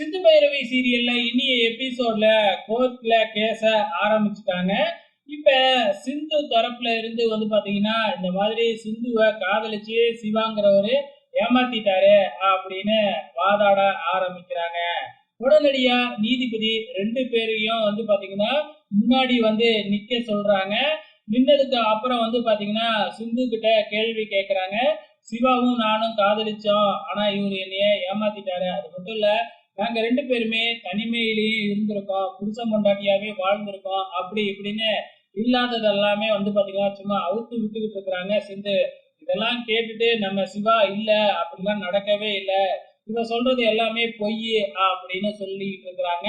சிந்து பைரவி சீரியல்ல இனிய எபிசோட்ல கோர்ட்ல கேச ஆரம்பிச்சுட்டாங்க. இப்ப சிந்து தரப்புல இருந்து வந்து பாத்தீங்கன்னா இந்த மாதிரி சிந்துவை காதலிச்சு சிவாங்கிறவரு ஏமாத்திட்டாரு அப்படின்னு வாதாட ஆரம்பிக்கிறாங்க. உடனடியா நீதிபதி ரெண்டு பேரையும் வந்து பாத்தீங்கன்னா முன்னாடி வந்து நிக்க சொல்றாங்க. நின்னதுக்கு அப்புறம் வந்து பாத்தீங்கன்னா சிந்து கிட்ட கேள்வி கேட்கறாங்க சிவாவும் நானும் காதலிச்சோம். ஆனா இவரு என்னைய ஏமாத்திட்டாரு. அது மட்டும் இல்ல நாங்க ரெண்டு பேருமே தனிமையிலேயே இருந்திருக்கோம். புருஷன் பொண்டாட்டியாவே வாழ்ந்திருக்கோம். அப்படி இப்படின்னு இல்லாதது எல்லாமே வந்து பாத்தீங்கன்னா சும்மா அவுத்து விட்டுக்கிட்டு இருக்கிறாங்க. சிந்து இதெல்லாம் கேட்டுட்டு நம்ம சிவா இல்ல அப்படிலாம் நடக்கவே இல்ல. இவ சொல்றது எல்லாமே பொய் அப்படின்னு சொல்லிட்டு இருக்கிறாங்க.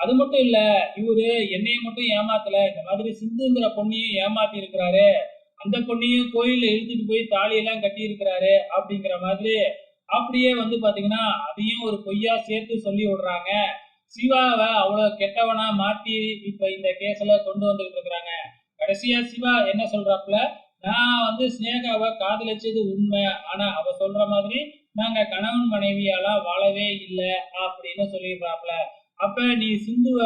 அது மட்டும் இல்ல இவரு என்னைய மட்டும் ஏமாத்தல. இந்த மாதிரி சிந்துங்கிற பொண்ணையும் ஏமாத்தி இருக்கிறாரு. அந்த பொண்ணையும் கோயில்ல இழுத்துட்டு போய் தாலியெல்லாம் கட்டி இருக்கிறாரு அப்படிங்கிற மாதிரி அப்படியே வந்து பாத்தீங்கன்னா அதையும் ஒரு பொய்யா சேர்த்து சொல்லி விடுறாங்க. சிவாவை அவ்வளவு கெட்டவனா மாத்தி இப்ப இந்த கேஸ்ல கொண்டு வந்துகிட்டு இருக்கிறாங்க. கடைசியா சிவா என்ன சொல்றாப்புல நான் வந்து ஸ்னேகாவை காதலிச்சது உண்மை. ஆனா அவ சொல்ற மாதிரி நாங்க கணவன் மனைவியாலாம் வாழவே இல்லை அப்படின்னு சொல்லிடுறாப்புல. அப்ப நீ சிந்துவ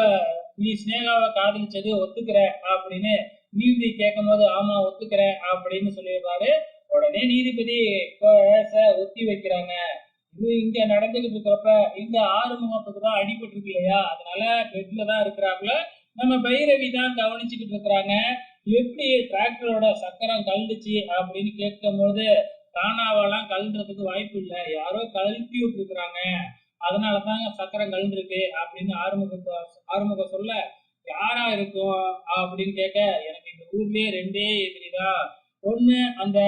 நீ ஸ்னேகாவை காதலிச்சது ஒத்துக்கிற அப்படின்னு நீதி கேட்கும் போது ஆமா ஒத்துக்கிற அப்படின்னு சொல்லிடுறாரு. உடனே நீதிபதி ஒத்தி வைக்கிறாங்க. இது இங்க நடந்துகிட்டு இருக்கிறப்ப இந்த ஆறுமுகத்துக்கு தான் அடிபட்டு இருக்கு இல்லையா? அதனால பெட்ல தான் இருக்கிறாப்புல. நம்ம பைரவி தான் கவனிச்சுக்கிட்டு இருக்கிறாங்க. எப்படி டிராக்டரோட சக்கரம் கழுந்துச்சு அப்படின்னு கேட்கும் போது தானாவெல்லாம் கழுன்றதுக்கு வாய்ப்பு இல்லை. யாரோ கழட்டி விட்டுருக்குறாங்க. அதனால தாங்க சக்கரம் கழுந்துருக்கு அப்படின்னு ஆறுமுக ஆறுமுக சொல்ல யாரா இருக்கும்? அப்படின்னு கேட்க எனக்கு இந்த ஊர்லயே ரெண்டே எதிரிதான் ஒண்ணு அந்த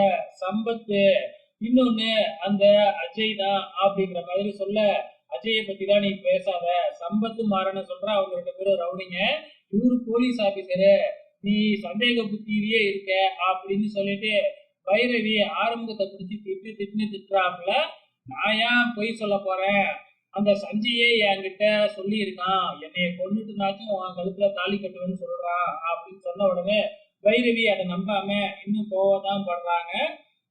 சம்பத்து இன்னொன்னு அந்த அஜய் தான் அப்படிங்கிற மாதிரி சொல்ல அஜயை பத்தி தான் நீ பேசாத. சம்பத்து மாறன சொல்ற அவங்க ரெண்டு பேரும் ரவுடிங்க. இவரு போலீஸ் ஆபீசரு. நீ சந்தேக புத்தியிலேயே இருக்க அப்படின்னு சொல்லிட்டு பைரவி ஆரம்பத்தை பிடிச்சி திட்டு திட்டுன்னு திட்டுறாப்புல நான் ஏன் பொய் சொல்ல போறேன்? அந்த சஞ்சயே என்கிட்ட சொல்லியிருக்கான். என்னைய கொண்டுட்டுனாச்சும் உன் கழுத்துல தாலி கட்டுவேன்னு சொல்றான் அப்படின்னு சொன்ன உடனே வைரவி அதை நம்பாம இன்னும் கோவதான் படுறாங்க.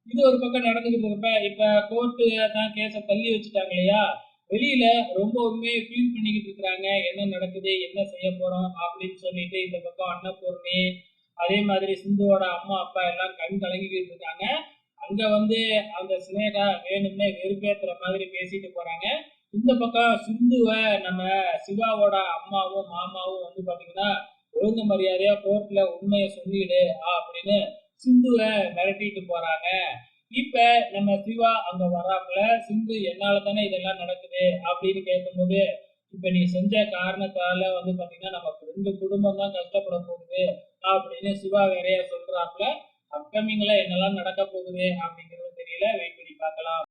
இது ஒரு பக்கம் நடந்துகிட்டு இருப்ப இப்ப கோர்ட்டு தான் கேஸ தள்ளி வச்சுட்டாங்க இல்லையா? வெளியில ரொம்பவுமே ஃபீல் பண்ணிக்கிட்டு இருக்கிறாங்க. என்ன நடக்குது? என்ன செய்ய போறோம்? அப்படின்னு சொல்லிட்டு இந்த பக்கம் அன்னபூர்ணி அதே மாதிரி சிந்துவோட அம்மா அப்பா எல்லாம் கண் கலங்கிக்கிட்டு இருக்காங்க. அங்க வந்து அந்த சினேகா வேணும்னே வெறுப்பேத்துற மாதிரி பேசிட்டு போறாங்க. இந்த பக்கம் சிந்துவ நம்ம சிவாவோட அம்மாவும் மாமாவும் வந்து பாத்தீங்கன்னா ஒழுங்கு மரியாதையா கோர்ட்ல உண்மையை சொல்லிடு அப்படின்னு சிந்துவ மிரட்டிட்டு போறாங்க. இப்ப நம்ம சிவா அங்க வராப்புல சிந்து என்னால தானே இதெல்லாம் நடக்குது? அப்படின்னு கேட்கும்போது இப்ப நீ செஞ்ச காரணத்தால வந்து பாத்தீங்கன்னா நம்ம ரெண்டு குடும்பம் தான் கஷ்டப்பட போகுது அப்படின்னு சிவா வேறையா சொல்றாப்புல அப்கமிங்ல என்னெல்லாம் நடக்க போகுது? அப்படிங்கிறது தெரியல. வெயிட் பண்ணி பார்க்கலாம்.